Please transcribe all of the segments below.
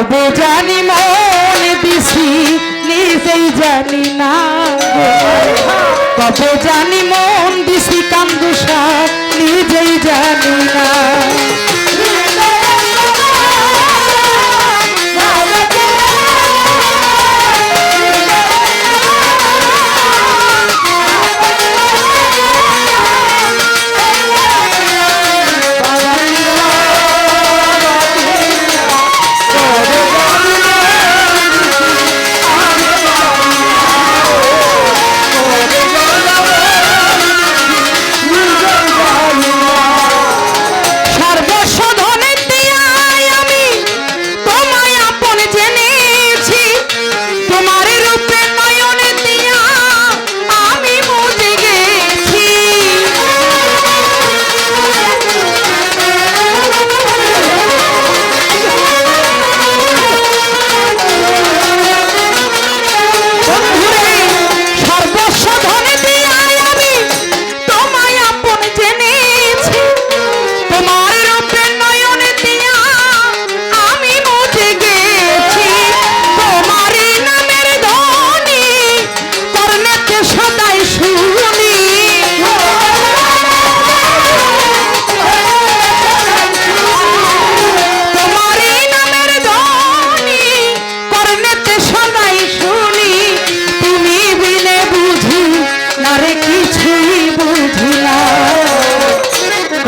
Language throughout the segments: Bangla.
কবে জানি মন দিছি, নিজেই জানি না কবে জানি মন দিছি কান্দুষা নিজেই জানি না।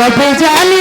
কবে জানি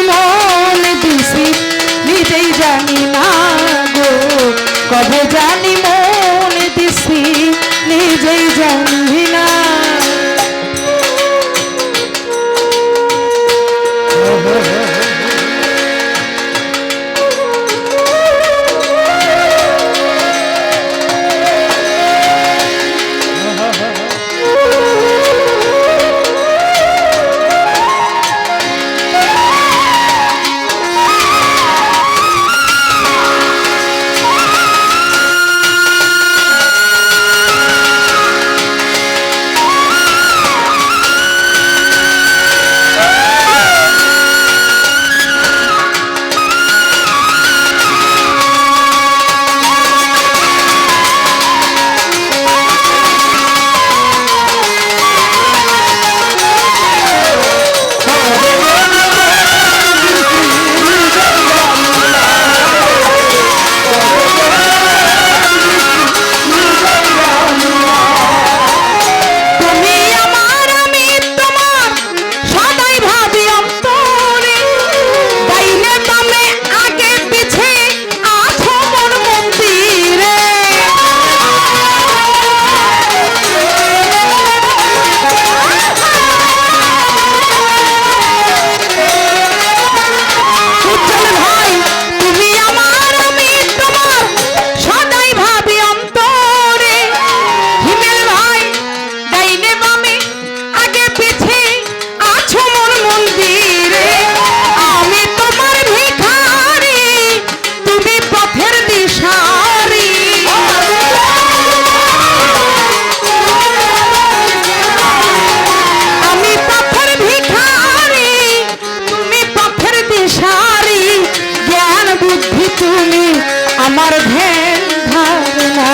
আমার ধ্যান ধারণা।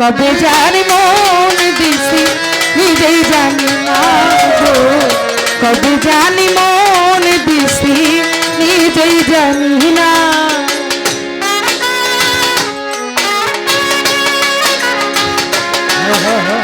কবে যার মন দিছি নিজেই জানি না কবে জানি মন দিছি নিজেই জানি না। Oh, oh, oh.